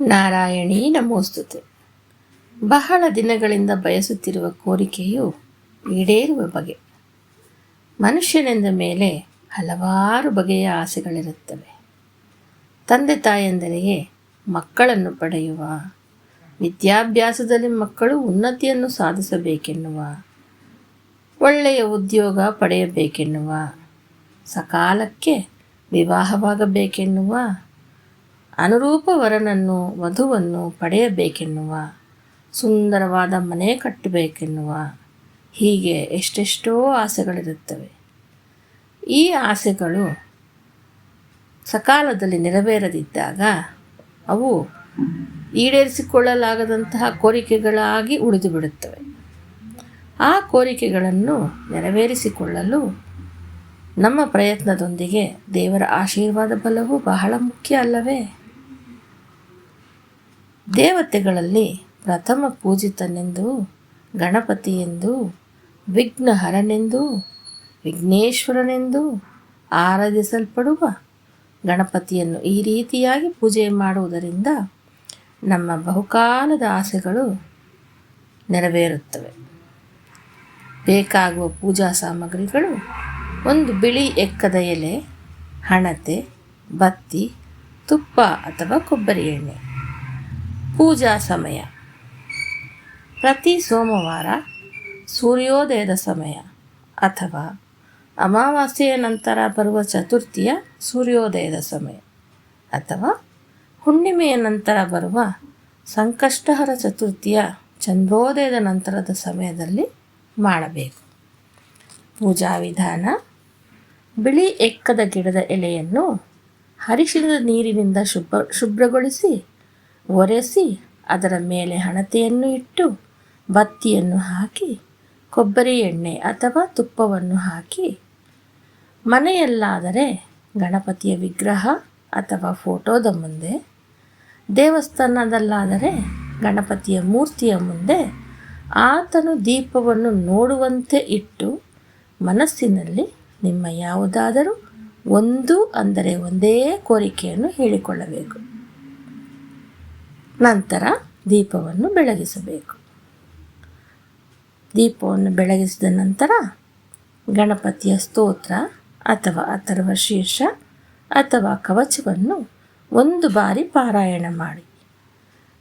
ನಾರಾಯಣೀ ನಮೋಸ್ತುತೆ. ಬಹಳ ದಿನಗಳಿಂದ ಬಯಸುತ್ತಿರುವ ಕೋರಿಕೆಯು ಈಡೇರುವ ಬಗೆ. ಮನುಷ್ಯನೆಂದ ಮೇಲೆ ಹಲವಾರು ಬಗೆಯ ಆಸೆಗಳಿರುತ್ತವೆ. ತಂದೆ ತಾಯಂದರಿಗೆ ಮಕ್ಕಳನ್ನು ಪಡೆಯುವ, ವಿದ್ಯಾಭ್ಯಾಸದಲ್ಲಿ ಮಕ್ಕಳು ಉನ್ನತಿಯನ್ನು ಸಾಧಿಸಬೇಕೆನ್ನುವ, ಒಳ್ಳೆಯ ಉದ್ಯೋಗ ಪಡೆಯಬೇಕೆನ್ನುವ, ಸಕಾಲಕ್ಕೆ ವಿವಾಹವಾಗಬೇಕೆನ್ನುವ ಅನುರೂಪ ವರನನ್ನು ವಧುವನ್ನು ಪಡೆಯಬೇಕೆನ್ನುವ, ಸುಂದರವಾದ ಮನೆ ಕಟ್ಟಬೇಕೆನ್ನುವ ಹೀಗೆ ಎಷ್ಟೆಷ್ಟೋ ಆಸೆಗಳಿರುತ್ತವೆ. ಈ ಆಸೆಗಳು ಸಕಾಲದಲ್ಲಿ ನೆರವೇರದಿದ್ದಾಗ ಅವು ಈಡೇರಿಸಿಕೊಳ್ಳಲಾಗದಂತಹ ಕೋರಿಕೆಗಳಾಗಿ ಉಳಿದುಬಿಡುತ್ತವೆ. ಆ ಕೋರಿಕೆಗಳನ್ನು ನೆರವೇರಿಸಿಕೊಳ್ಳಲು ನಮ್ಮ ಪ್ರಯತ್ನದೊಂದಿಗೆ ದೇವರ ಆಶೀರ್ವಾದ ಬಲವು ಬಹಳ ಮುಖ್ಯ ಅಲ್ಲವೇ? ದೇವತೆಗಳಲ್ಲಿ ಪ್ರಥಮ ಪೂಜಿತನೆಂದು, ಗಣಪತಿಯೆಂದು, ವಿಘ್ನಹರನೆಂದು, ವಿಘ್ನೇಶ್ವರನೆಂದು ಆರಾಧಿಸಲ್ಪಡುವ ಗಣಪತಿಯನ್ನು ಈ ರೀತಿಯಾಗಿ ಪೂಜೆ ಮಾಡುವುದರಿಂದ ನಮ್ಮ ಬಹುಕಾಲದ ಆಸೆಗಳು ನೆರವೇರುತ್ತವೆ. ಬೇಕಾಗುವ ಪೂಜಾ ಸಾಮಗ್ರಿಗಳು ಒಂದು ಬಿಳಿ ಎಕ್ಕದ ಎಲೆ, ಹಣತೆ, ಬತ್ತಿ, ತುಪ್ಪ ಅಥವಾ ಕೊಬ್ಬರಿ ಎಣ್ಣೆ. ಪೂಜಾ ಸಮಯ. ಪ್ರತಿ ಸೋಮವಾರ ಸೂರ್ಯೋದಯದ ಸಮಯ ಅಥವಾ ಅಮಾವಾಸ್ಯೆಯ ನಂತರ ಬರುವ ಚತುರ್ಥಿಯ ಸೂರ್ಯೋದಯದ ಸಮಯ ಅಥವಾ ಹುಣ್ಣಿಮೆಯ ನಂತರ ಬರುವ ಸಂಕಷ್ಟಹರ ಚತುರ್ಥಿಯ ಚಂದ್ರೋದಯದ ನಂತರದ ಸಮಯದಲ್ಲಿ ಮಾಡಬೇಕು. ಪೂಜಾ ವಿಧಾನ, ಬಿಳಿ ಎಕ್ಕದ ಗಿಡದ ಎಲೆಯನ್ನು ಹರಿಶಿಣದ ನೀರಿನಿಂದ ಶುಭ್ರ ಶುಭ್ರಗೊಳಿಸಿ ಒರೆಸಿ ಅದರ ಮೇಲೆ ಹಣತೆಯನ್ನು ಇಟ್ಟು ಬತ್ತಿಯನ್ನು ಹಾಕಿ, ಕೊಬ್ಬರಿ ಎಣ್ಣೆ ಅಥವಾ ತುಪ್ಪವನ್ನು ಹಾಕಿ. ಮನೆಯಲ್ಲಾದರೆ ಗಣಪತಿಯ ವಿಗ್ರಹ ಅಥವಾ ಫೋಟೋದ ಮುಂದೆ, ದೇವಸ್ಥಾನದಲ್ಲಾದರೆ ಗಣಪತಿಯ ಮೂರ್ತಿಯ ಮುಂದೆ ಆತನು ದೀಪವನ್ನು ನೋಡುವಂತೆ ಇಟ್ಟು ಮನಸ್ಸಿನಲ್ಲಿ ನಿಮ್ಮ ಯಾವುದಾದರೂ ಒಂದು ಅಂದರೆ ಒಂದೇ ಕೋರಿಕೆಯನ್ನು ಹೇಳಿಕೊಳ್ಳಬೇಕು. ನಂತರ ದೀಪವನ್ನು ಬೆಳಗಿಸಬೇಕು. ದೀಪವನ್ನು ಬೆಳಗಿಸಿದ ನಂತರ ಗಣಪತಿಯ ಸ್ತೋತ್ರ ಅಥವಾ ಅಥರ್ವ ಶೀರ್ಷ ಅಥವಾ ಕವಚವನ್ನು ಒಂದು ಬಾರಿ ಪಾರಾಯಣ ಮಾಡಿ.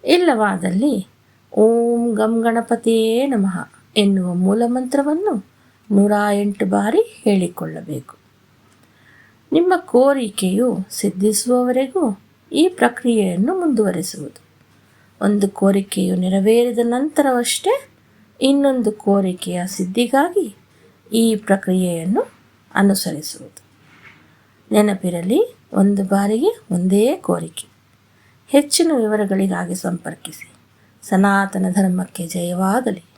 ಇಲ್ಲವಾದಲ್ಲಿ ಓಂ ಗಂ ಗಣಪತಿಯೇ ನಮಃ ಎನ್ನುವ ಮೂಲಮಂತ್ರವನ್ನು ನೂರ ಎಂಟು ಬಾರಿ ಹೇಳಿಕೊಳ್ಳಬೇಕು. ನಿಮ್ಮ ಕೋರಿಕೆಯು ಸಿದ್ಧಿಸುವವರೆಗೂ ಈ ಪ್ರಕ್ರಿಯೆಯನ್ನು ಮುಂದುವರಿಸುವುದು. ಒಂದು ಕೋರಿಕೆಯು ನೆರವೇರಿದ ನಂತರವಷ್ಟೇ ಇನ್ನೊಂದು ಕೋರಿಕೆಯ ಸಿದ್ಧಿಗಾಗಿ ಈ ಪ್ರಕ್ರಿಯೆಯನ್ನು ಅನುಸರಿಸುವುದು. ನೆನಪಿರಲಿ, ಒಂದು ಬಾರಿಗೆ ಒಂದೇ ಕೋರಿಕೆ. ಹೆಚ್ಚಿನ ವಿವರಗಳಿಗಾಗಿ ಸಂಪರ್ಕಿಸಿ. ಸನಾತನ ಧರ್ಮಕ್ಕೆ ಜಯವಾಗಲಿ.